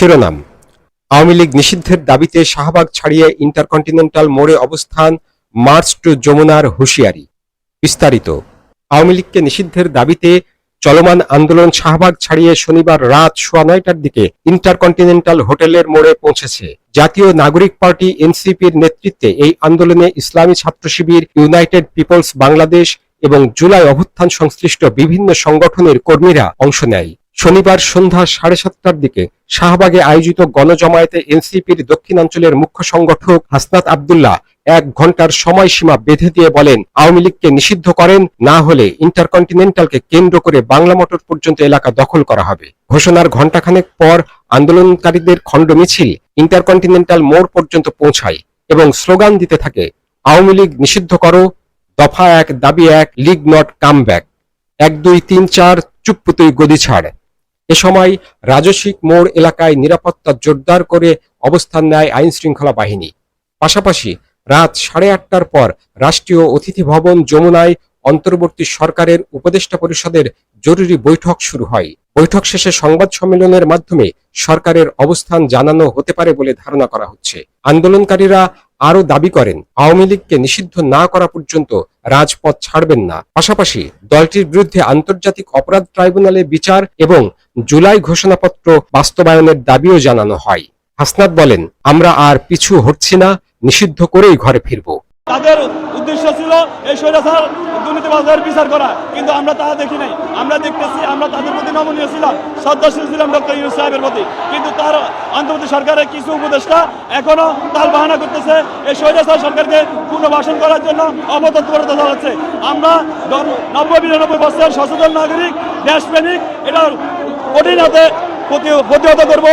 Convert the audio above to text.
শিরোনাম, আওয়ামী লীগ নিষিদ্ধের দাবিতে শাহবাগ ছাড়িয়ে ইন্টারকন্টিনেন্টাল মোড়ে অবস্থান মার্চ টু যমুনার হুঁশিয়ারি। বিস্তারিত, আওয়ামী লীগকে নিষিদ্ধের দাবিতে চলমান আন্দোলন শাহবাগ ছাড়িয়ে শনিবার রাত সোয়া নয়টার দিকে ইন্টারকন্টিনেন্টাল হোটেলের মোড়ে পৌঁছেছে। জাতীয় নাগরিক পার্টি এনসিপির নেতৃত্বে এই আন্দোলনে ইসলামী ছাত্র শিবির, ইউনাইটেড পিপলস বাংলাদেশ এবং জুলাই অভ্যুত্থান সংশ্লিষ্ট বিভিন্ন সংগঠনের কর্মীরা অংশ নেয়। শনিবার সন্ধ্যা সাড়ে সাতটার দিকে শাহবাগে আয়োজিত গণজমায়েতে এনসিপির দক্ষিণাঞ্চলের মুখ্য সংগঠক হাসনাত আবদুল্লাহ এক ঘণ্টার সময়সীমা বেঁধে দিয়ে বলেন, আওয়ামী লীগকে নিষিদ্ধ করেন, না হলে ইন্টারকন্টিনেন্টালকে কেন্দ্র করে বাংলা মোটর পর্যন্ত এলাকা দখল করা হবে। ঘোষণার ঘণ্টাখানেক পর আন্দোলনকারীদের খণ্ড মিছিল ইন্টারকন্টিনেন্টাল মোড় পর্যন্ত পৌঁছায় এবং স্লোগান দিতে থাকে, আওয়ামী লীগ নিষিদ্ধ করো, দফা এক, দাবি এক, লিগ নট কাম ব্যাক। এক, দুই, তিন, চার, চুপ্পুতুই গদি ছাড়। এ সময় রাজস্বিক মোড় এলাকায় নিরাপত্তা জোরদার করে অবস্থান নেয় আইন শৃঙ্খলা বাহিনী। পাশাপাশি রাত সাড়ে আটটার পর রাষ্ট্রীয় অতিথি ভবন যমুনায় অন্তর্বর্তী সরকারের উপদেষ্টা পরিষদের জরুরি বৈঠক শুরু হয়। বৈঠক শেষে সংবাদ সম্মেলনের মাধ্যমে সরকারের অবস্থান জানানো হতে পারে বলে ধারণা করা হচ্ছে। আন্দোলনকারীরা আরও দাবি করেন, আওয়ামী লীগকে নিষিদ্ধ না করা পর্যন্ত রাজপথ ছাড়বেন না। পাশাপাশি দলটির বিরুদ্ধে আন্তর্জাতিক অপরাধ ট্রাইব্যুনালে বিচার এবং জুলাই ঘোষণাপত্র বাস্তবায়নের দাবিও জানানো হয়। হাসনাত বলেন, আমরা আর পিছু হটছি না, নিষিদ্ধ করেই ঘরে ফিরবো। তাদের উদ্দেশ্য ছিল এই স্বৈরাচার দুর্নীতিবাজদের বিচার করা। কিন্তু আমরা তা দেখি নাই। আমরা দেখতেছি আমরা তাদের প্রতি নমনীয় ছিলাম। শ্রদ্ধাশীল ছিলাম ডক্টর ইউনুস সাহেবের প্রতি। কিন্তু তার অন্তর্বর্তী সরকারের কিছু উপদেষ্টা এখনও তাল বাহানা করতেছে এই স্বৈরাচার সরকারকে পুনর্বাসন করার জন্য অপতৎপরতা চালাচ্ছে আমরা নব্বই বিরানব্বই বছরের সচেতন নাগরিক, দেশপ্রেমিক, এটার কঠিন হাতে প্রতি- প্রতিহত করব।